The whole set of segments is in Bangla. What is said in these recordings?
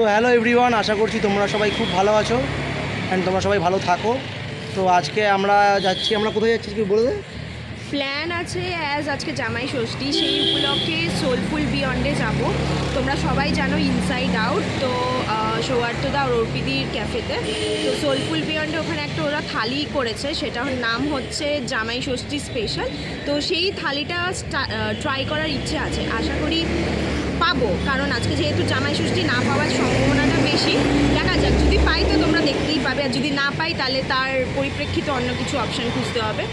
সো হ্যালো এভরিওয়ান আশা করছি তোমরা সবাই খুব ভালো আছো অ্যান্ড তোমরা সবাই ভালো থাকো। তো আজকে আমরা যাচ্ছি, আমরা কোথায় যাচ্ছি কি বলে প্ল্যান আছে অ্যাজ আজকে জামাই ষষ্ঠী, সেই উপলক্ষে সোলফুল বিয়ন্ডে যাব। তোমরা সবাই জানো ইনসাইড আউট তো সৌহার্দ্যদা আর অর্পিদির ক্যাফেতে তো সোলফুল বিয়ন্ডে ওখানে একটা ওরা থালি করেছে, সেটার নাম হচ্ছে জামাই ষষ্ঠী স্পেশাল তো সেই থালিটা ট্রাই করার ইচ্ছে আছে। আশা করি পাবো। কারণ আজকে যেহেতু জামাই ষষ্ঠী না পাওয়ার সম্ভাবনাটা বেশি। দেখা যাক যদি পাই তো তোমরা দেখতেই পাবে। আর যদি না পাই তাহলে তার পরিপ্রেক্ষিতে অন্য কিছু অপশন খুঁজতে হবে।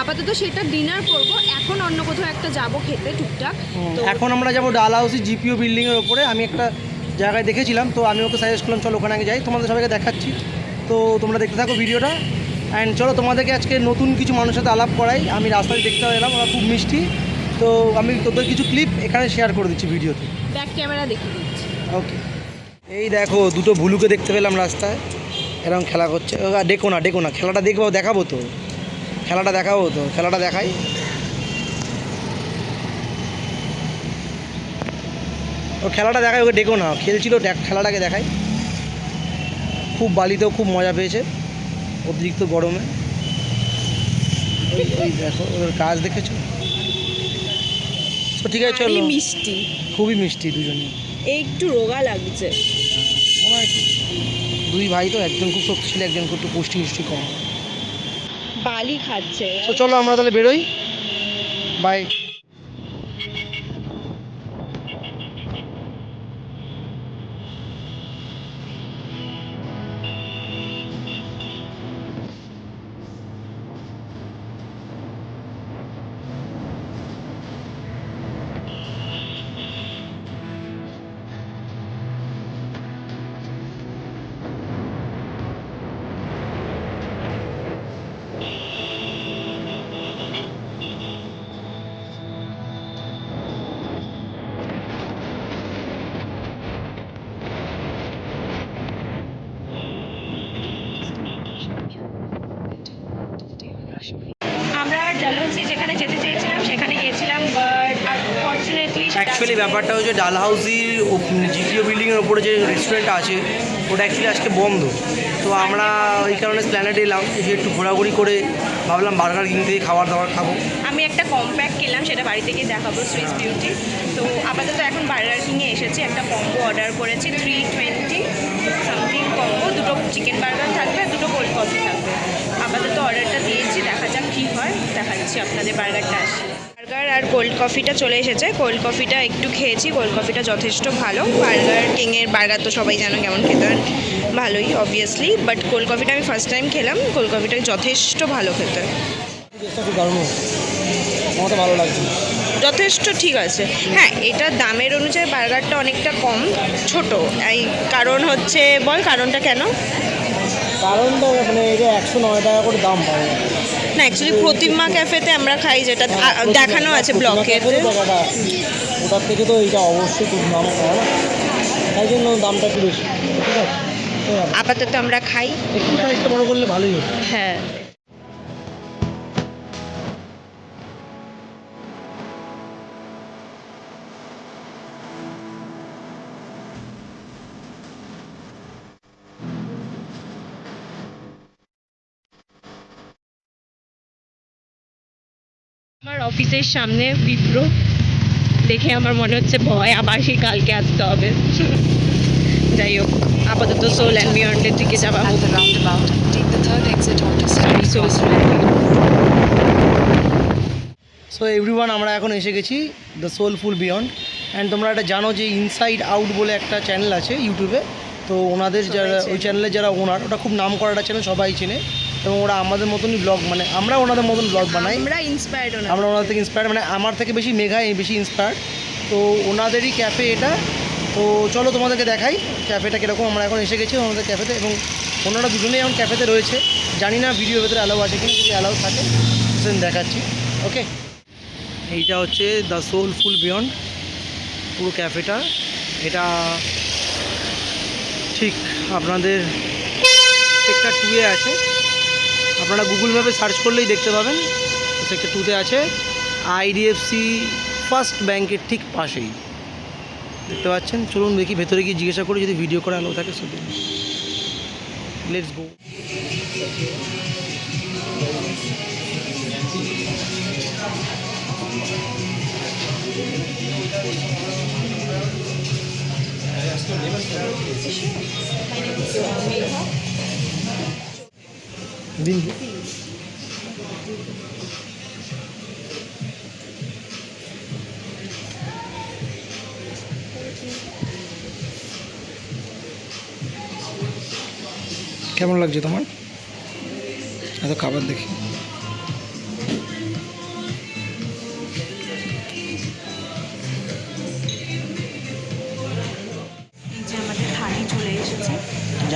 আপাতত সেটা ডিনার করব। এখন অন্য কোথাও একটা যাব খেতে টুকটাক। তো এখন আমরা যাব ডাল হাউসি জিপিও বিল্ডিংয়ের ওপরে। আমি একটা জায়গায় দেখেছিলাম তো আমি ওকে সাজেস্ট করলাম চলো ওখানে আগে যাই। তোমাদের সবাইকে দেখাচ্ছি। তো তোমরা দেখতে থাকো ভিডিওটা। অ্যান্ড চলো তোমাদেরকে আজকে নতুন কিছু মানুষের সাথে আলাপ করাই। আমি রাস্তায় দেখতে এলাম ওরা খুব মিষ্টি। তো আমি তোদের কিছু ক্লিপ এখানে শেয়ার করে দিচ্ছি ভিডিওতে। ব্যাক ক্যামেরা দেখে দিচ্ছি। ওকে এই দেখো, দুটো ভুলুকে দেখতে পেলাম রাস্তায়। এরকম খেলা করছে। ডেকো না ডেকো না। খেলাটা দেখব, দেখাবো তো। খেলাটা দেখাবো তো। খেলাটা দেখাই। ও, খেলাটা দেখাই, ওকে ডেকো না। খেলছিল খেলাটাকে দেখাই। খুব বালিতেও খুব মজা পেয়েছে। অতিরিক্ত গরমে। ওই দেখো, ওদের কাজ দেখেছ? তো ঠিক আছে চলো। মিষ্টি। খুবই মিষ্টি দুজনই এই একটু রোগা লাগছে। দুই ভাই তো একজন খুব শক্তিশালী একজন একটু পুষ্টি মিষ্টি কম। বালি খাচ্ছে। তো চলো আমরা তাহলে বেরোই। বাই অ্যাকচুয়ালি ব্যাপারটা হচ্ছে ডালহাউসির জিটিও বিল্ডিংয়ের ওপরে যে রেস্টুরেন্টটা আছে, ওটা অ্যাকচুয়ালি আজকে বন্ধ। তো আমরা ওই কারণে প্ল্যানেটে এলাম যে একটু ঘোরাঘুরি করে ভাবলাম বার্গার কিং থেকে খাবার দাবার খাব। আমি একটা কম্প্যাক্ট কিনলাম, সেটা বাড়ি থেকে দেখাবো সুইস বিউটি তো আপাতত এখন বার্গার কিংয়ে এসেছি, একটা কম্বো অর্ডার করেছি থ্রি টোয়েন্টি সামথিং কম্বো দুটো চিকেন বার্গার থাকবে আর দুটো কোল্ড কফি থাকবে। আপাতত অর্ডারটা দিয়েছি, দেখা যাক কী হয়, দেখাচ্ছি আপনাদের বার্গারটা আসে বার্গার আর কোল্ড কফিটা চলে এসেছে। কোল্ড কফিটা একটু খেয়েছি, কোল্ড কফিটা যথেষ্ট ভালো। বার্গার কিংয়ের বার্গার তো সবাই জানো কেমন খেতে হয়। ভালোই অবভিয়াসলি বাট কোল্ড কফিটা আমি ফার্স্ট টাইম খেলাম। কোল্ড কফিটা যথেষ্ট ভালো খেতে। ভালো লাগছে যথেষ্ট ঠিক আছে। হ্যাঁ এটা দামের অনুযায়ী বার্গারটা অনেকটা কম, ছোট। এই কারণ হচ্ছে, বল কারণটা কেন? কারণটা মানে এটা একশো নয় টাকা করে দাম পাবে না অ্যাকচুয়ালি প্রতিমা ক্যাফেতে আমরা খাই যেটা দেখানো আছে ব্লকে ওটার থেকে তো এইটা অবশ্যই খুব দাম কম তাই জন্য দামটা একটু বেশি ঠিক আছে? আপাতত আমরা খাই। একটু সাইজটা বড় করলে ভালোই হ্যাঁ। অফিসের সামনে বিপ্র দেখে আমার মনে হচ্ছে ভয় আবার সেই কালকে আসতে হবে। যাই হোক আপাতত সোল অ্যান্ড বিয়ন্ডের দিকে যাওয়া Cross. সো এভরিওয়ান আমরা এখন এসে গেছি দ্য সোলফুল বিয়ন্ড অ্যান্ড তোমরা এটা জানো যে ইনসাইড আউট বলে একটা চ্যানেল আছে ইউটিউবে তো ওনাদের যারা ওই চ্যানেলে যারা ওনার ওটা খুব নাম করা একটা চ্যানেল সবাই চেনে। এবং ওরা আমাদের মতনই ব্লগ মানে আমরা ওনাদের মতন ব্লগ বানাই। আমরা ইন্সপায়ার্ড আমরা ওনাদের থেকে ইন্সপায়ার মানে আমার থেকে বেশি মেঘা বেশি ইন্সপায়ার তো ওনাদেরই ক্যাফে এটা। তো চলো তোমাদেরকে দেখাই ক্যাফেটা কীরকম। আমরা এখন এসে গেছি আমাদের ক্যাফেতে এবং ওনারা দুজনেই এখন ক্যাফেতে রয়েছে। জানি না ভিডিওর ভেতরে অ্যালাউ আছে কিনা যদি অ্যালাউ থাকে সেদিন দেখাচ্ছি। ওকে এইটা হচ্ছে দ্য সোলফুল বিয়ন্ড পুরো ক্যাফেটা এটা ঠিক আপনাদের সেক্টর টুয়ে আছে। আপনারা গুগল ম্যাপে সার্চ করলেই দেখতে পাবেন। সেক্টর টুতে আছে। আইডিএফসি ফার্স্ট ব্যাংকের ঠিক পাশেই। দেখতে পাচ্ছেন? চলুন দেখি, ভেতরে গিয়ে জিজ্ঞাসা করি, যদি ভিডিও করে আলো থাকে সেটা লেটস গো দিন। কেমন লাগছে তোমার? এত খাবার দেখি।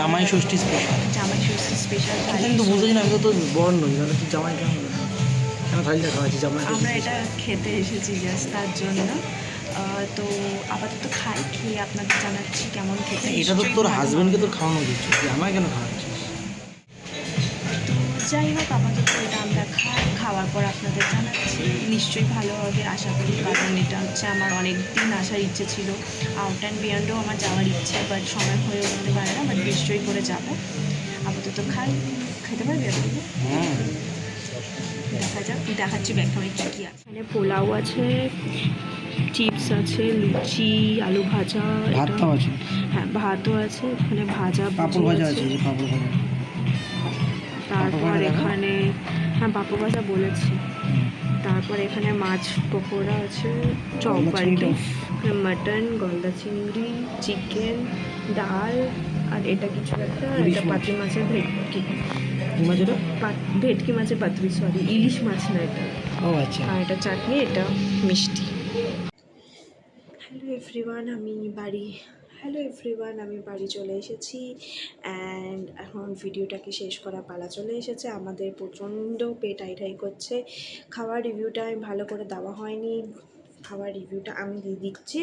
জামাই ষষ্ঠী স্পেশাল জামাই ষষ্ঠী স্পেশাল কিন্তু বুঝেছি না আমি তো বড় নই তাহলে তুই জামাই কেমন কেন থালি দেখা হয়েছে জামাই আমরা এটা খেতে এসেছি জাস্ট তার জন্য। তো আপাতত খাই খেয়ে আপনাদের জানাচ্ছি কেমন খেতে এটা তো তোর হাজব্যান্ডকে হাজবেন্ডকে তোর খাওয়ানো উচিত। আমায় কেন খাওয়াচ্ছিস? তো যাই হোক আপাতত এটা খাই খাওয়ার পর আপনাদের জানাচ্ছি নিশ্চয়ই ভালো হবে আশা করি কারণ এটা হচ্ছে আমার অনেক দিন আসার ইচ্ছে ছিল। আউট অ্যান্ড বিয়ন্ডও আমার যাওয়ার ইচ্ছে বাট সময় হয়ে উঠতে পারে না বাট নিশ্চয়ই করে যাব। আপাতত খাই খেতে পারবি এতটুকু? হ্যাঁ। দেখা যাক দেখাচ্ছি ব্যাগ খাবার কী কী আছে। এখানে পোলাও আছে চিপস আছে লুচি আলু ভাজা ভাতটাও আছে? হ্যাঁ ভাতও আছে এখানে ভাজা পাঁপড় ভাজা আছে। পাঁপড় ভাজা। তারপর এখানে হ্যাঁ বাপু ভাজা বলেছি। তারপর এখানে মাছ পকোড়া আছে চপ আর কি মাটন গলদা চিংড়ি চিকেন ডাল আর এটা কিছু একটা আর এটা। পাতি মাছের ভেটকি। ভেটকি মাছের পাতুরি সরি ইলিশ মাছ না এটা। ও আচ্ছা। আর এটা চাটনি এটা মিষ্টি। হ্যালো এভরিওয়ান আমি বাড়ি হ্যালো এভরিওয়ান আমি বাড়ি চলে এসেছি অ্যান্ড এখন ভিডিওটাকে শেষ করা পালা চলে এসেছে। আমাদের প্রচণ্ড পেট আইটাই করছে। খাবার রিভিউটা আমি ভালো করে দেওয়া হয়নি। খাবার রিভিউটা আমি দিয়ে দিচ্ছি।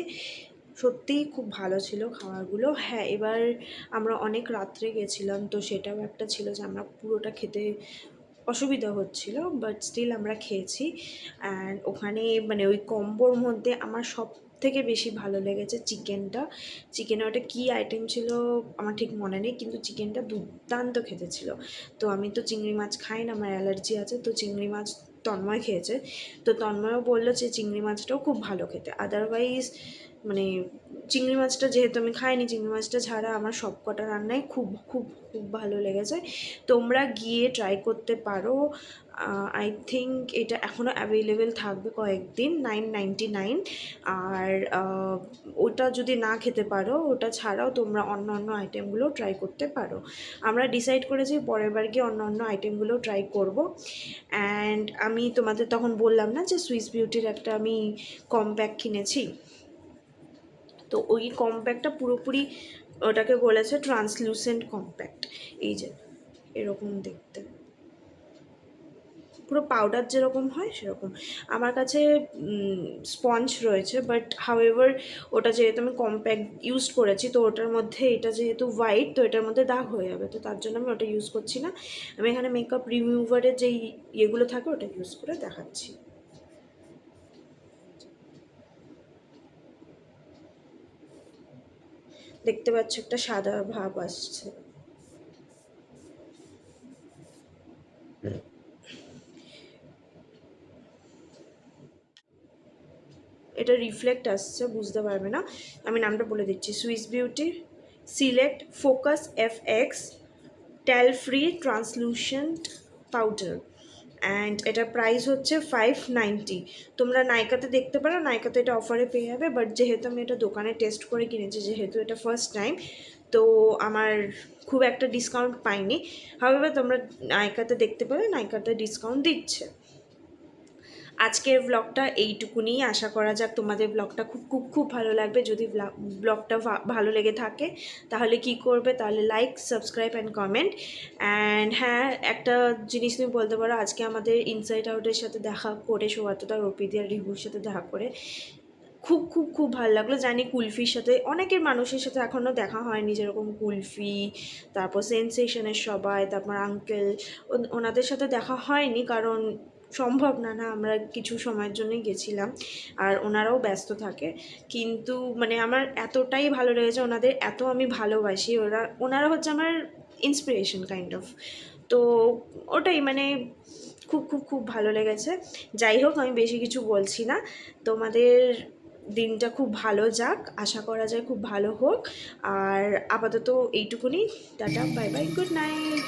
সত্যিই খুব ভালো ছিল খাবারগুলো হ্যাঁ এবার আমরা অনেক রাত্রে গেছিলাম, তো সেটাও একটা ছিল যে আমরা পুরোটা খেতে অসুবিধা হচ্ছিল বাট স্টিল আমরা খেয়েছি। অ্যান্ড ওখানে মানে ওই কম্বোর মধ্যে আমার সব থেকে বেশি ভালো লেগেছে চিকেনটা। চিকেনে ওটা কী আইটেম ছিল আমার ঠিক মনে নেই, কিন্তু চিকেনটা দুর্দান্ত খেতে ছিল তো আমি তো চিংড়ি মাছ খাই না, আমার অ্যালার্জি আছে, তো চিংড়ি মাছ তন্ময় খেয়েছে। তো তন্ময়ও বলল যে চিংড়ি মাছটাও খুব ভালো খেতে। আদারওয়াইজ মানে চিংড়ি মাছটা যেহেতু আমি খাইনি, চিংড়ি মাছটা ছাড়া আমার সব কটা রান্নাই খুব খুব খুব ভালো লেগেছে। তোমরা গিয়ে ট্রাই করতে পারো। আই থিঙ্ক এটা এখনও অ্যাভেলেবেল থাকবে কয়েকদিন নাইন নাইনটি নাইন আর ওটা যদি না খেতে পারো, ওটা ছাড়াও তোমরা অন্য অন্য আইটেমগুলো ট্রাই করতে পারো। আমরা ডিসাইড করেছি পরের বার গিয়ে অন্য অন্য আইটেমগুলো ট্রাই করব। অ্যান্ড আমি তোমাদের তখন বললাম না যে সুইস বিউটির একটা আমি কম্প্যাক্ট কিনেছি? তো ওই কম্প্যাক্টটা পুরোপুরি ওটাকে বলেছে ট্রান্সলুসেন্ট কম্প্যাক্ট এই যে, এরকম দেখতে। পুরো পাউডার যেরকম হয় সেরকম। আমার কাছে স্পঞ্জ রয়েছে বাট হাউএভার ওটা যেহেতু আমি কম্প্যাক্ট ইউজ করেছি, তো ওটার মধ্যে এটা যেহেতু হোয়াইট তো এটার মধ্যে দাগ হয়ে যাবে। তো তার জন্য আমি ওটা ইউজ করছি না। আমি এখানে মেকআপ রিমুভারের যেই ইয়েগুলো থাকে, ওটা ইউজ করে দেখাচ্ছি। দেখতে পাচ্ছ একটা সাদা ভাব আসছে। এটা রিফ্লেক্ট আসছে, বুঝতে পারবে না। আমি নামটা বলে দিচ্ছি। Swiss Beauty select focus F X talc free translucent powder and এটার প্রাইস হচ্ছে ফাইভ নাইনটি তোমরা নাইকাতে দেখতে পারো নাইকাতে এটা অফারে পেয়ে যাবে। বাট যেহেতু আমি এটা দোকানে টেস্ট করে কিনেছি, যেহেতু এটা ফার্স্ট টাইম তো আমার খুব একটা ডিসকাউন্ট পাইনি। হবে তোমরা নাইকাতে দেখতে পাবে নাইকাতে ডিসকাউন্ট দিচ্ছে। আজকের ব্লগটা এইটুকুনি। আশা করা যাক তোমাদের ব্লগটা খুব খুব খুব ভালো লাগবে। যদি ব্লগটা ভালো লেগে থাকে, তাহলে কি করবে? তাহলে like subscribe and comment and হ্যাঁ একটা জিনিস তুমি বলতে পারো, আজকে আমাদের ইনসাইড আউটের সাথে দেখা করে সৌহার্দতা রপিদিয়া রিভুর সাথে দেখা করে খুব খুব খুব ভালো লাগল। জানি কুলফির সাথে, অনেকের মানুষের সাথে এখনও দেখা হয়নি যেরকম কুলফি, তারপর সেন্সেশনের সবাই, তারপর আঙ্কেল ওনাদের সাথে দেখা হয়নি কারণ সম্ভব না না, আমরা কিছু সময়ের জন্যই গেছিলাম আর ওনারাও ব্যস্ত থাকে। কিন্তু মানে আমার এতটাই ভালো লেগেছে, ওনাদের এত আমি ভালোবাসি, ওরা, ওনারা হচ্ছে আমার ইন্সপিরেশন কাইন্ড অফ তো ওটাই মানে খুব খুব খুব ভালো লেগেছে। যাই হোক, আমি বেশি কিছু বলছি না। তোমাদের দিনটা খুব ভালো যাক, আশা করা যায় খুব ভালো হোক। আর আপাতত এইটুকুনি, tata, bye bye good night